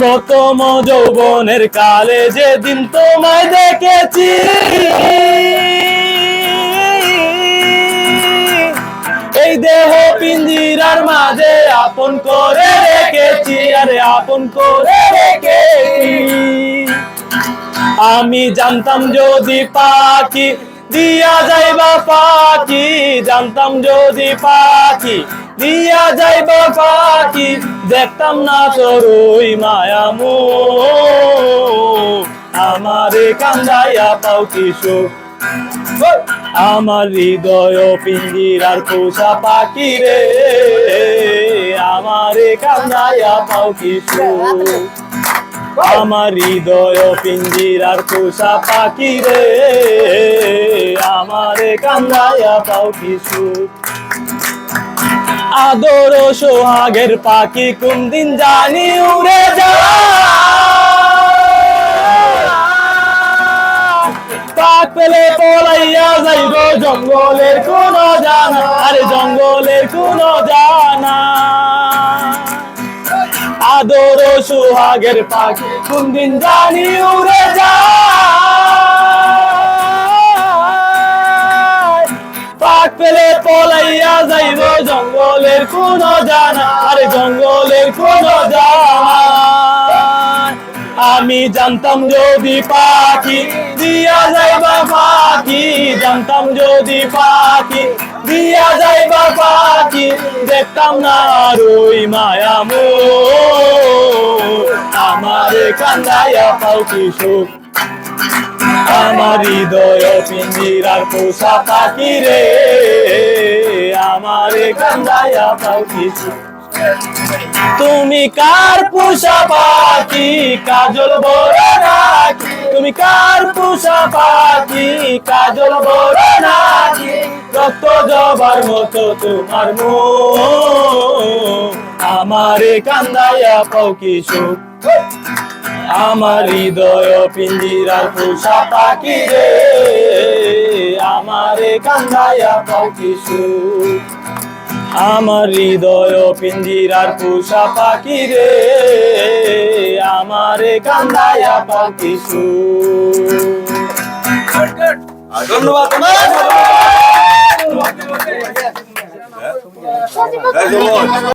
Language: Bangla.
প্রথম যৌবনের কালে যেদিন তোমায় দেখেছি। এই দেহ পিঞ্জিরার মাঝে আপন করে রেখেছি, আরে আপন করে রেখেছি। আমি জানতাম যদি পাখি দিয়া যাইবা পাখি জানতাম যদি পাখি। দিয়া যাইবা পাখি দেখতাম না তোর ওই মায়ামু আমারে কান্দাইয়া পাও কিশোর। আমার হৃদয় পিঞ্জিরার পোষা পাখি রে। আমারে কান্দাইয়া পাও কিশোর। আমার হৃদয় পিঞ্জিরার পোষা পাখি রে। কান্দাইয়া পাও কিছু। আদর সোহাগের পাখি কোন দিন জানি উড়ে যা পাক পেলে পলাইয়া যাইব জঙ্গলের কোন জানা। আরে জঙ্গলের কোন জানা। আদর সুহাগের পাখি কোন দিন জানি উড়ে যায়। জঙ্গলের কোন জানা, আরে জঙ্গলের কোন আমি জানতাম যদি পাখি দিয়া যাইবা পাখি, জানতাম যদি পাখি দিয়া যাইবা পাখি, দেখতাম না আর ওই মায়ামো আমারে কান্দাইয়া পাও কিশোর আমার হৃদয় পিঞ্জিরার পোষা পাখি রে। আমারে কান্দাইয়া পাও কিশোর তুমি কার পোষা পাখি? কাজল বড় নাকি? তুমি কার পোষা পাখি? কাজল বড় নাকি? রক্ত জবার মতো তোমার মন। আমারে কান্দাইয়া পাও আমার হৃদয় পিঞ্জিরার পোষা পাখি রে। আমারে কান্দাইয়া পাও কিশোর আমার হৃদয় পিঞ্জিরার পোষা পাখি রে। আমারে কান্দাইয়া পাখি ধন্যবাদ। কথা।